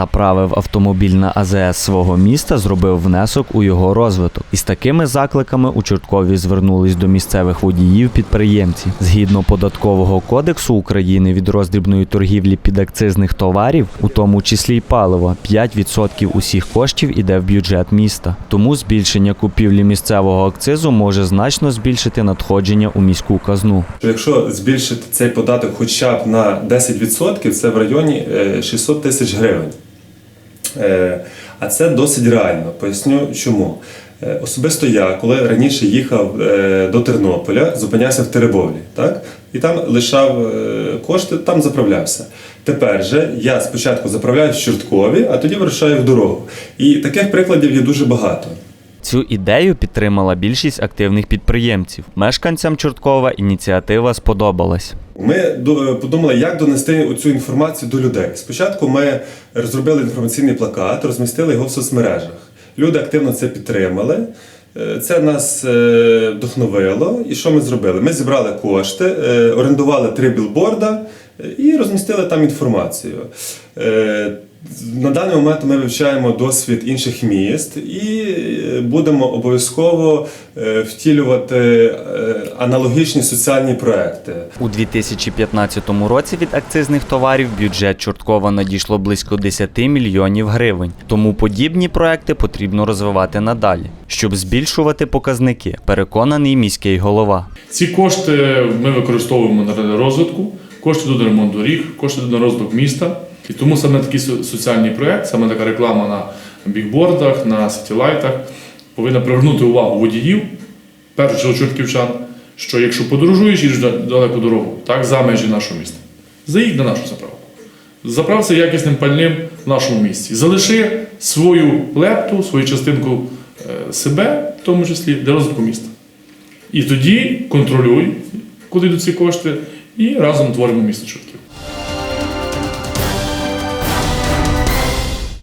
заправив автомобіль на АЗС свого міста, зробив внесок у його розвиток. Із такими закликами у Чорткові звернулись до місцевих водіїв підприємців. Згідно податкового кодексу України від роздрібної торгівлі підакцизних товарів, у тому числі й палива, 5% усіх коштів іде в бюджет міста. Тому збільшення купівлі місцевого акцизу може значно збільшити надходження у міську казну. Якщо збільшити цей податок хоча б на 10%, це в районі е, 600 тисяч гривень. Е, А це досить реально. Поясню чому. Е, Особисто я, коли раніше їхав е, до Тернополя, зупинявся в Теребовлі, так? і там лишав кошти, там заправлявся. Тепер же я спочатку заправляю в Чорткові, а тоді вирушаю в дорогу. І таких прикладів є дуже багато. Цю ідею підтримала більшість активних підприємців. Мешканцям Чорткова ініціатива сподобалась. Ми до- подумали, як донести цю інформацію до людей. Спочатку ми розробили інформаційний плакат, розмістили його в соцмережах. Люди активно це підтримали. Е, Це нас е, вдохновило. І що ми зробили? Ми зібрали кошти, е, орендували три білборда е, і розмістили там інформацію. На даний момент ми вивчаємо досвід інших міст і е, будемо обов'язково е, втілювати е, аналогічні соціальні проекти. У 2015 році від акцизних товарів бюджет Чорткова надійшло близько 10 мільйонів гривень. Тому подібні проекти потрібно розвивати надалі, щоб збільшувати показники, переконаний міський голова. Ці кошти ми використовуємо на розвитку, кошти на ремонт доріг, кошти на розвиток міста. І тому саме такий соціальний проєкт, саме така реклама на бікбордах, на сітілайтах повинна привернути увагу водіїв, в першу чергу чортківчан, що якщо подорожуєш, їдеш далеку дорогу, так, за межі нашого міста, заїдь на нашу заправку. Заправся якісним пальним в нашому місті. Залиши свою лепту, свою частинку е, себе, в тому числі для розвитку міста. І тоді контролюй, куди йдуть ці кошти, і разом творимо місто Чортків.